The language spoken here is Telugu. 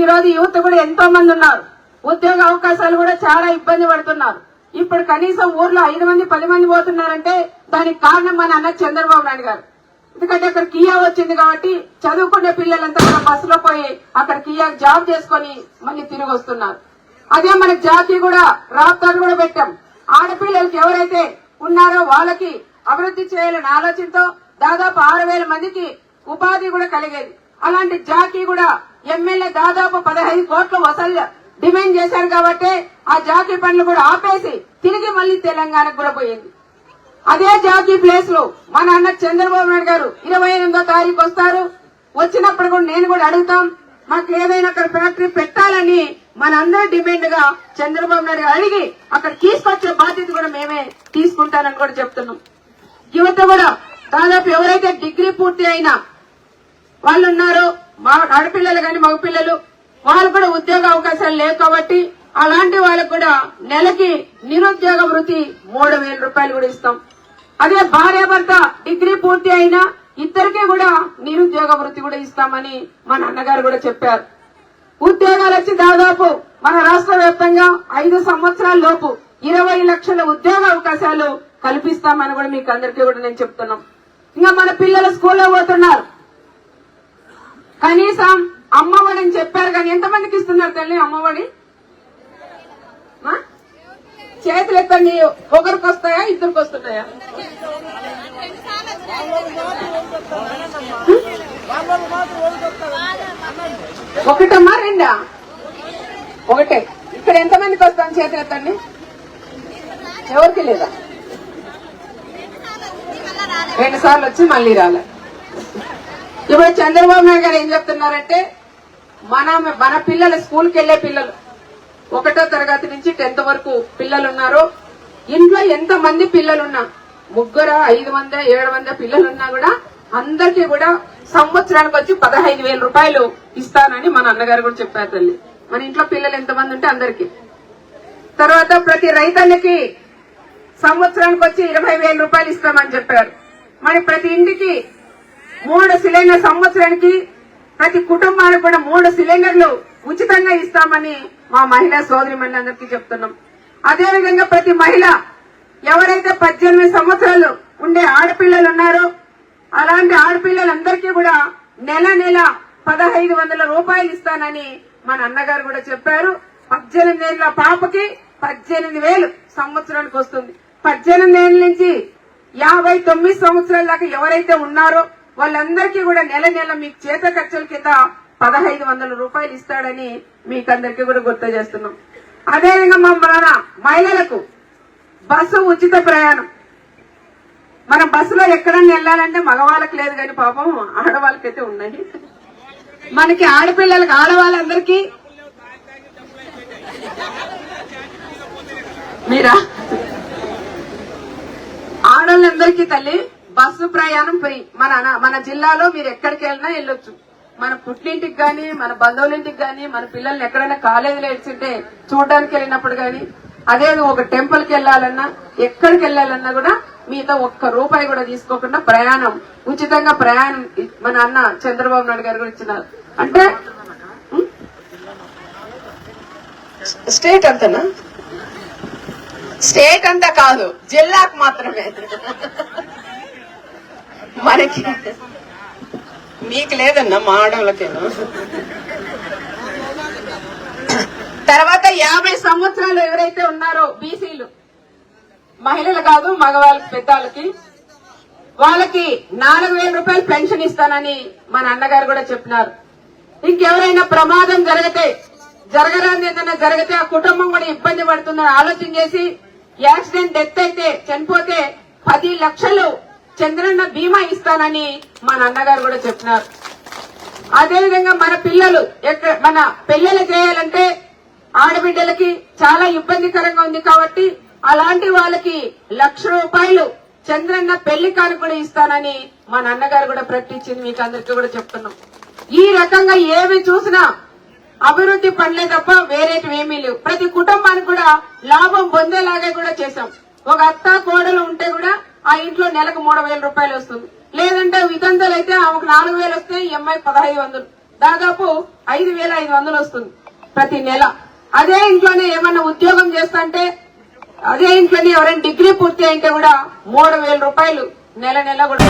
ఈ రోజు యువత కూడా ఎంతో మంది ఉన్నారు. ఉద్యోగ అవకాశాలు కూడా చాలా ఇబ్బంది పడుతున్నారు. ఇప్పుడు కనీసం ఊర్లో ఐదు మంది పది మంది పోతున్నారంటే దానికి కారణం మన అన్న చంద్రబాబు నాయుడు గారు. ఎందుకంటే అక్కడ కియా వచ్చింది కాబట్టి చదువుకునే పిల్లలంతా మన బస్సులో పోయి అక్కడ కియా జాబ్ చేసుకొని మళ్ళీ తిరిగి వస్తున్నారు. అదే మన జాతి కూడా రాప్తాడు కూడా పెట్టాం. ఆడపిల్లలకి ఎవరైతే ఉన్నారో వాళ్ళకి అభివృద్ధి చేయాలని ఆలోచనతో దాదాపు ఆరు వేల మందికి ఉపాధి కూడా కలిగేది. అలాంటి జాకీ కూడా ఎమ్మెల్యే దాదాపు పదహైదు కోట్ల వసూలు డిమాండ్ చేశారు కాబట్టి ఆ జాకీ పనులు కూడా ఆపేసి తిరిగి మళ్ళీ తెలంగాణకు కూడా పోయింది. అదే జాకీ ప్లేస్లో మన అన్న చంద్రబాబు నాయుడు గారు ఇరవై ఎనిమిదో తారీఖు వస్తారు. వచ్చినప్పుడు కూడా నేను కూడా అడుగుతాం మాకు ఏదైనా అక్కడ ఫ్యాక్టరీ పెట్టాలని మన డిమాండ్గా చంద్రబాబు నాయుడు గారు అడిగి అక్కడ తీసుకొచ్చే బాధ్యత కూడా మేమే తీసుకుంటానని కూడా చెప్తున్నాం. యువత కూడా దాదాపు ఎవరైతే డిగ్రీ పూర్తి అయినా వాళ్ళు ఉన్నారు మా ఆడపిల్లలు కానీ మగపిల్లలు వాళ్ళు కూడా ఉద్యోగ అవకాశాలు లేవు కాబట్టి అలాంటి వాళ్ళకు కూడా నెలకి నిరుద్యోగ వృత్తి మూడు వేల రూపాయలు కూడా ఇస్తాం. అదే భార్య భర్త డిగ్రీ పూర్తి అయినా ఇద్దరికీ కూడా నిరుద్యోగ వృత్తి కూడా ఇస్తామని మా నాన్నగారు కూడా చెప్పారు. ఉద్యోగాలు వచ్చి దాదాపు మన రాష్ట్ర వ్యాప్తంగా ఐదు సంవత్సరాల లోపు ఇరవై లక్షల ఉద్యోగ అవకాశాలు కల్పిస్తామని కూడా మీకు అందరికీ కూడా నేను చెప్తున్నాం. ఇంకా మన పిల్లలు స్కూల్లో పోతున్నారు. కనీసం అమ్మఒడి అని చెప్పారు కానీ ఎంతమందికి ఇస్తున్నారు తల్లి అమ్మఒడి? చేతులు ఎత్తండి. ఒకరికి వస్తాయా? ఇద్దరికి వస్తున్నాయా ఒకటమ్మా రెండా? ఒకటే. ఇక్కడ ఎంతమందికి వస్తాను చేతులు ఎత్తండి? ఎవరికి లేదా? రెండు సార్లు వచ్చి మళ్ళీ రాలే. ఇప్పుడు చంద్రబాబు నాయుడు గారు ఏం చెప్తున్నారంటే మన మన పిల్లలు స్కూల్కి వెళ్ళే పిల్లలు ఒకటో తరగతి నుంచి టెన్త్ వరకు పిల్లలు ఉన్నారు ఇంట్లో ఎంత మంది పిల్లలున్నా ముగ్గురు ఐదు మంది ఏడు మంది పిల్లలున్నా కూడా అందరికీ కూడా సంవత్సరానికి వచ్చి పదహైదు వేల రూపాయలు ఇస్తానని మన అన్నగారు కూడా చెప్పారు తల్లి. మన ఇంట్లో పిల్లలు ఎంతమంది ఉంటే అందరికి. తర్వాత ప్రతి రైతన్నకి సంవత్సరానికి వచ్చి ఇరవై వేల రూపాయలు ఇస్తామని చెప్పారు. మరి ప్రతి ఇంటికి మూడు సిలిండర్ సంవత్సరానికి ప్రతి కుటుంబానికి కూడా మూడు సిలిండర్లు ఉచితంగా ఇస్తామని మా మహిళా సోదరి అందరికీ చెప్తున్నాం. అదేవిధంగా ప్రతి మహిళ ఎవరైతే పద్దెనిమిది సంవత్సరాలు ఉండే ఆడపిల్లలు ఉన్నారో అలాంటి ఆడపిల్లలందరికీ కూడా నెల నెల పదహైదు వందల రూపాయలు ఇస్తానని మన అన్నగారు కూడా చెప్పారు. పద్దెనిమిది ఏళ్ళ పాపకి పద్దెనిమిది వేలు సంవత్సరానికి వస్తుంది. పద్దెనిమిది ఏళ్ళ నుంచి యాభై తొమ్మిది సంవత్సరాల దాకా ఎవరైతే ఉన్నారో వాళ్ళందరికీ కూడా నెల నెల మీకు చేత ఖర్చుల కింద పదహైదు వందల రూపాయలు ఇస్తాడని మీకు అందరికీ కూడా గుర్తు చేస్తున్నాం. అదేవిధంగా మా మన మహిళలకు బస్సు ఉచిత ప్రయాణం. మనం బస్సులో ఎక్కడన్నా వెళ్ళాలంటే మగవాళ్ళకి లేదు కానీ పాపం ఆడవాళ్ళకైతే ఉండండి మనకి ఆడపిల్లలకి ఆడవాళ్ళందరికీ మీరా? ఆడవాళ్ళందరికీ తల్లి బస్సు ప్రయాణం ఫ్రీ మన మన జిల్లాలో మీరు ఎక్కడికి వెళ్ళినా వెళ్ళొచ్చు. మన పుట్టింటికి గాని మన బంధువులింటికి గాని మన పిల్లల్ని ఎక్కడైనా కాలేజీలో ఇచ్చింటే చూడడానికి వెళ్ళినప్పుడు గాని అదే ఒక టెంపుల్కి వెళ్ళాలన్నా ఎక్కడికి వెళ్ళాలన్నా కూడా మీతో ఒక్క రూపాయి కూడా తీసుకోకుండా ప్రయాణం ఉచితంగా ప్రయాణం మన అన్న చంద్రబాబు నాయుడు గారు కూడా ఇచ్చినారు అంటే స్టేట్ అంతనా? స్టేట్ అంతా కాదు జిల్లాకు మాత్రమే. మనకి. మీకు లేదన్నా మా ఆడవాళ్ళకేనా? తర్వాత యాభై సంవత్సరాలు ఎవరైతే ఉన్నారో బీసీలు మహిళలు కాదు మగవాళ్ళకి పెద్దవాళ్ళకి వాళ్ళకి నాలుగు వేల రూపాయలు పెన్షన్ ఇస్తానని మన అన్నగారు కూడా చెప్పినారు. ఇంకెవరైనా ప్రమాదం జరిగితే జరగరాని ఏదైనా జరిగితే ఆ కుటుంబం కూడా ఇబ్బంది పడుతుందని ఆలోచన చేసి యాక్సిడెంట్ డెత్ అయితే చనిపోతే పది లక్షలు చంద్రన్న బీమా ఇస్తానని మా అన్నగారు కూడా చెప్పినారు. అదేవిధంగా మన పిల్లలు మన పిల్లలు చేయాలంటే ఆడబిడ్డలకి చాలా ఇబ్బందికరంగా ఉంది కాబట్టి అలాంటి వాళ్ళకి లక్ష రూపాయలు చంద్రన్న పెళ్ళి కాను కూడా ఇస్తానని మా నాన్నగారు కూడా ప్రకటించింది మీకు అందరికీ కూడా చెప్తున్నాం. ఈ రకంగా ఏమి చూసినా అభివృద్ధి పనులే తప్ప వేరేటివి ఏమీ లేవు. ప్రతి కుటుంబానికి కూడా లాభం పొందేలాగే కూడా చేశాం. ఒక అత్త కోడలు ఉంటే కూడా ఆ ఇంట్లో నెలకు మూడు వేల రూపాయలు వస్తుంది. లేదంటే వితంతులు అయితే ఆమెకు నాలుగు వేలు వస్తే ఎంఐ పదహైదు వందలు. దాదాపు ఐదు వేల ఐదు వందలు వస్తుంది ప్రతి నెల. అదే ఇంట్లోనే ఏమన్నా ఉద్యోగం చేస్తుంటే అదే ఇంట్లోనే ఎవరైనా డిగ్రీ పూర్తి అయితే కూడా మూడు వేల రూపాయలు నెల నెల కూడా